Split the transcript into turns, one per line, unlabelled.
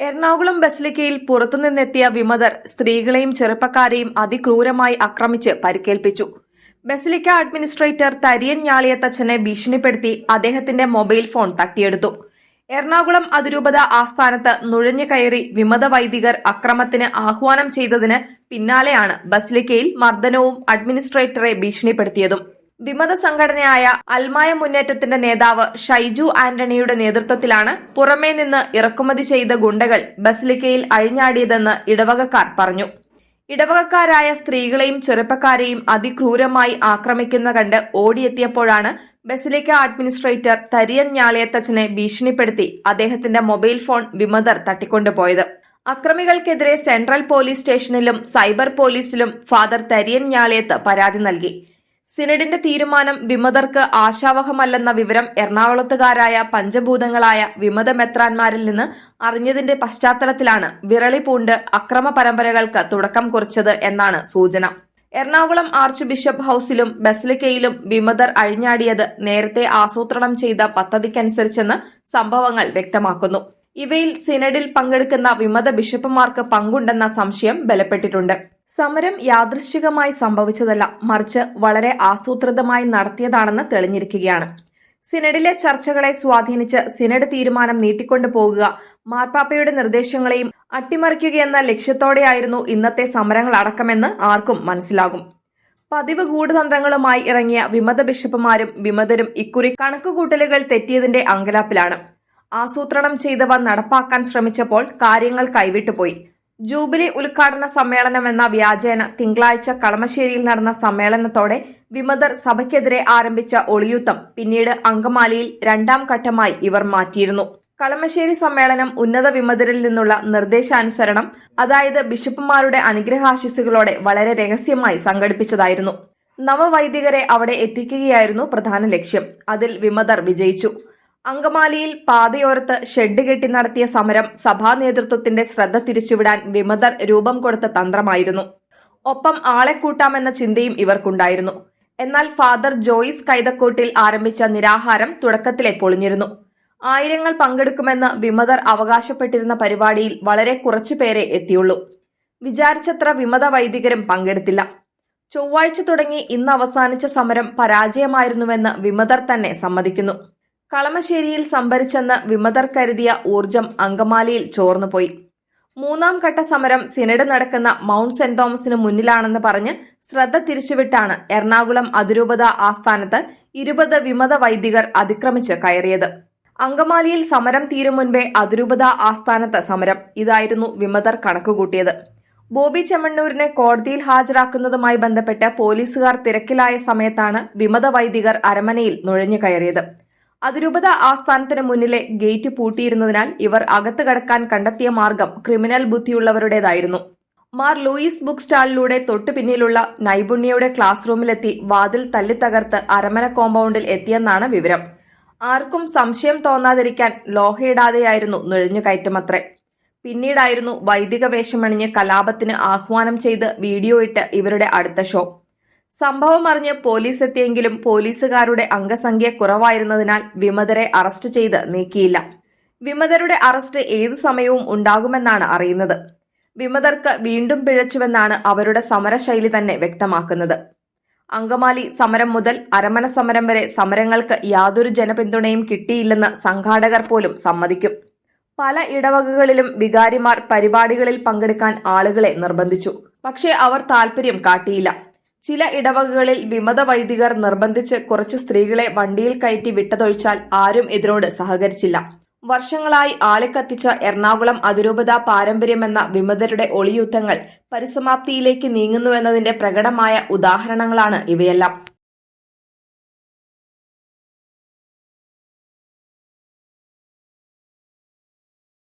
എറണാകുളം ബസിലിക്കയിൽ പുറത്തുനിന്നെത്തിയ വിമതർ സ്ത്രീകളെയും ചെറുപ്പക്കാരെയും അതിക്രൂരമായി ആക്രമിച്ച് പരിക്കേൽപ്പിച്ചു. ബസിലിക്ക അഡ്മിനിസ്ട്രേറ്റർ തരിയൻ ഞാളിയത്തച്ഛനെ ഭീഷണിപ്പെടുത്തി അദ്ദേഹത്തിന്റെ മൊബൈൽ ഫോൺ തട്ടിയെടുത്തു. എറണാകുളം അതിരൂപത ആസ്ഥാനത്ത് നുഴഞ്ഞു കയറി വിമത വൈദികർ അക്രമത്തിന് ആഹ്വാനം ചെയ്തതിന് പിന്നാലെയാണ് ബസിലിക്കയിൽ മർദ്ദനവും അഡ്മിനിസ്ട്രേറ്ററെ ഭീഷണിപ്പെടുത്തിയതും. വിമത സംഘടനയായ അൽമായ മുന്നേറ്റത്തിന്റെ നേതാവ് ഷൈജു ആന്റണിയുടെ നേതൃത്വത്തിലാണ് പുറമേ നിന്ന് ഇറക്കുമതി ചെയ്ത ഗുണ്ടകൾ ബസിലിക്കയിൽ അഴിഞ്ഞാടിയതെന്ന് ഇടവകക്കാർ പറഞ്ഞു. ഇടവകക്കാരായ സ്ത്രീകളെയും ചെറുപ്പക്കാരെയും അതിക്രൂരമായി ആക്രമിക്കുന്ന കണ്ട് ഓടിയെത്തിയപ്പോഴാണ് ബസിലിക്ക അഡ്മിനിസ്ട്രേറ്റർ തരിയൻ ഞാളിയത്തച്ഛനെ ഭീഷണിപ്പെടുത്തി അദ്ദേഹത്തിന്റെ മൊബൈൽ ഫോൺ വിമതർ തട്ടിക്കൊണ്ടുപോയത്. അക്രമികൾക്കെതിരെ സെൻട്രൽ പോലീസ് സ്റ്റേഷനിലും സൈബർ പോലീസിലും ഫാദർ തരിയൻ ഞാളിയത്ത് പരാതി നൽകി. സിനഡിന്റെ തീരുമാനം വിമതർക്ക് ആശാവഹമല്ലെന്ന വിവരം എറണാകുളത്തുകാരായ പഞ്ചഭൂതങ്ങളായ വിമത മെത്രാന്മാരിൽ നിന്ന് അറിഞ്ഞതിന്റെ പശ്ചാത്തലത്തിലാണ് വിരളി പൂണ്ട് അക്രമ പരമ്പരകൾക്ക് തുടക്കം കുറിച്ചത് എന്നാണ് സൂചന. എറണാകുളം ആർച്ച് ബിഷപ്പ് ഹൌസിലും ബസിലിക്കയിലും വിമതർ അഴിഞ്ഞാടിയത് നേരത്തെ ആസൂത്രണം ചെയ്ത പദ്ധതിക്കനുസരിച്ചെന്ന് സംഭവങ്ങൾ വ്യക്തമാക്കുന്നു. ഇവയിൽ സിനഡിൽ പങ്കെടുക്കുന്ന വിമത ബിഷപ്പുമാർക്ക് പങ്കുണ്ടെന്ന സംശയം ബലപ്പെട്ടിട്ടുണ്ട്. സമരം യാദൃശ്ചികമായി സംഭവിച്ചതല്ല മറിച്ച് വളരെ ആസൂത്രിതമായി നടത്തിയതാണെന്ന് തെളിഞ്ഞിരിക്കുകയാണ്. സിനഡിലെ ചർച്ചകളെ സ്വാധീനിച്ച് സിനഡ് തീരുമാനം നീട്ടിക്കൊണ്ടു പോകുക മാർപ്പാപ്പയുടെ നിർദ്ദേശങ്ങളെയും അട്ടിമറിക്കുകയെന്ന ലക്ഷ്യത്തോടെയായിരുന്നു ഇന്നത്തെ സമരങ്ങൾ അടക്കമെന്ന് ആർക്കും മനസ്സിലാകും. പതിവ് ഗൂഢതന്ത്രങ്ങളുമായി ഇറങ്ങിയ വിമത ബിഷപ്പുമാരും വിമതരും ഇക്കുറി കണക്കുകൂട്ടലുകൾ തെറ്റിയതിന്റെ അങ്കലാപ്പിലാണ്. ആസൂത്രണം ചെയ്തവ നടപ്പാക്കാൻ ശ്രമിച്ചപ്പോൾ കാര്യങ്ങൾ കൈവിട്ടുപോയി. ജൂബിലി ഉദ്ഘാടന സമ്മേളനം എന്ന വ്യാജേന തിങ്കളാഴ്ച കളമശ്ശേരിയിൽ നടന്ന സമ്മേളനത്തോടെ വിമതർ സഭയ്ക്കെതിരെ ആരംഭിച്ച ഒളിയൂത്തം പിന്നീട് അങ്കമാലിയിൽ രണ്ടാം ഘട്ടമായി ഇവർ മാറ്റിയിരുന്നു. കളമശ്ശേരി സമ്മേളനം ഉന്നത വിമതരിൽ നിന്നുള്ള നിർദ്ദേശാനുസരണം അതായത് ബിഷപ്പുമാരുടെ അനുഗ്രഹാശിസുകളോടെ വളരെ രഹസ്യമായി സംഘടിപ്പിച്ചതായിരുന്നു. നവവൈദികരെ അവിടെ എത്തിക്കുകയായിരുന്നു പ്രധാന ലക്ഷ്യം. അതിൽ വിമതർ വിജയിച്ചു. അങ്കമാലിയിൽ പാതയോരത്ത് ഷെഡ് കെട്ടി നടത്തിയ സമരം സഭാ നേതൃത്വത്തിന്റെ ശ്രദ്ധ തിരിച്ചുവിടാൻ വിമതർ രൂപം കൊടുത്ത തന്ത്രമായിരുന്നു. ഒപ്പം ആളെ കൂട്ടാമെന്ന ചിന്തയും ഇവർക്കുണ്ടായിരുന്നു. എന്നാൽ ഫാദർ ജോയിസ് കൈതക്കോട്ടിൽ ആരംഭിച്ച നിരാഹാരം തുടക്കത്തിലെ പൊളിഞ്ഞിരുന്നു. ആയിരങ്ങൾ പങ്കെടുക്കുമെന്ന് വിമതർ അവകാശപ്പെട്ടിരുന്ന പരിപാടിയിൽ വളരെ കുറച്ചുപേരെ എത്തിയുള്ളൂ. വിചാരിച്ചത്ര വിമത വൈദികരും പങ്കെടുത്തില്ല. ചൊവ്വാഴ്ച തുടങ്ങി ഇന്ന് അവസാനിച്ച സമരം പരാജയമായിരുന്നുവെന്ന് വിമതർ തന്നെ സമ്മതിക്കുന്നു. കളമശ്ശേരിയിൽ സംഭരിച്ചെന്ന് വിമതർ കരുതിയ ഊർജം അങ്കമാലിയിൽ ചോർന്നുപോയി. മൂന്നാം ഘട്ട സമരം സിനഡ് നടക്കുന്ന മൗണ്ട് സെന്റ് തോമസിന് മുന്നിലാണെന്ന് പറഞ്ഞ് ശ്രദ്ധ തിരിച്ചുവിട്ടാണ് എറണാകുളം അതിരൂപത ആസ്ഥാനത്ത് ഇരുപത് വിമത വൈദികർ അതിക്രമിച്ച് കയറിയത്. അങ്കമാലിയിൽ സമരം തീരും മുൻപേ അതിരൂപത ആസ്ഥാനത്ത് സമരം. ഇതായിരുന്നു വിമതർ കണക്കുകൂട്ടിയത്. ബോബി ചെമ്മണ്ണൂരിനെ കോടതിയിൽ ഹാജരാക്കുന്നതുമായി ബന്ധപ്പെട്ട് പോലീസുകാർ തിരക്കിലായ സമയത്താണ് വിമത വൈദികർ അരമനയിൽ നുഴഞ്ഞു കയറിയത്. അതിരൂപത ആസ്ഥാനത്തിന് മുന്നിലെ ഗേറ്റ് പൂട്ടിയിരുന്നതിനാൽ ഇവർ അകത്ത് കടക്കാൻ കണ്ടെത്തിയ മാർഗം ക്രിമിനൽ ബുദ്ധിയുള്ളവരുടേതായിരുന്നു. മാർ ലൂയിസ് ബുക്ക് സ്റ്റാളിലൂടെ തൊട്ടു പിന്നിലുള്ള നൈപുണ്യയുടെ ക്ലാസ് റൂമിലെത്തി വാതിൽ തല്ലിത്തകർത്ത് അരമന കോമ്പൗണ്ടിൽ എത്തിയെന്നാണ് വിവരം. ആർക്കും സംശയം തോന്നാതിരിക്കാൻ ലോഹയിടാതെയായിരുന്നു നുഴഞ്ഞുകയറ്റമത്രേ പിന്നീടായിരുന്നു വൈദിക വേഷമണിഞ്ഞ് കലാപത്തിന് ആഹ്വാനം ചെയ്ത് വീഡിയോ ഇട്ട് ഇവരുടെ അടുത്ത ഷോ. സംഭവം അറിഞ്ഞ് പോലീസ് എത്തിയെങ്കിലും പോലീസുകാരുടെ അംഗസംഖ്യ കുറവായിരുന്നതിനാൽ വിമതരെ അറസ്റ്റ് ചെയ്ത് നീക്കിയില്ല. വിമതരുടെ അറസ്റ്റ് ഏതു സമയവും ഉണ്ടാകുമെന്നാണ് അറിയുന്നത്. വിമതർക്ക് വീണ്ടും പിഴച്ചുവെന്നാണ് അവരുടെ സമരശൈലി തന്നെ വ്യക്തമാക്കുന്നത്. അങ്കമാലി സമരം മുതൽ അരമന സമരം വരെ സമരങ്ങൾക്ക് യാതൊരു ജനപിന്തുണയും കിട്ടിയില്ലെന്ന് സംഘാടകർ പോലും സമ്മതിക്കും. പല ഇടവകകളിലും വികാരിമാർ പരിപാടികളിൽ പങ്കെടുക്കാൻ ആളുകളെ നിർബന്ധിച്ചു. പക്ഷേ അവർ താൽപര്യം കാട്ടിയില്ല. ചില ഇടവകകളിൽ വിമത വൈദികർ നിർബന്ധിച്ച് കുറച്ച് സ്ത്രീകളെ വണ്ടിയിൽ കയറ്റി വിട്ടതൊഴിച്ചാൽ ആരും ഇതിനോട് സഹകരിച്ചില്ല. വർഷങ്ങളായി ആളിക്കത്തിച്ച എറണാകുളം അതിരൂപത പാരമ്പര്യമെന്ന വിമതരുടെ ഒളിയുദ്ധങ്ങൾ പരിസമാപ്തിയിലേക്ക് നീങ്ങുന്നുവെന്നതിന്റെ പ്രകടമായ ഉദാഹരണങ്ങളാണ് ഇവയെല്ലാം.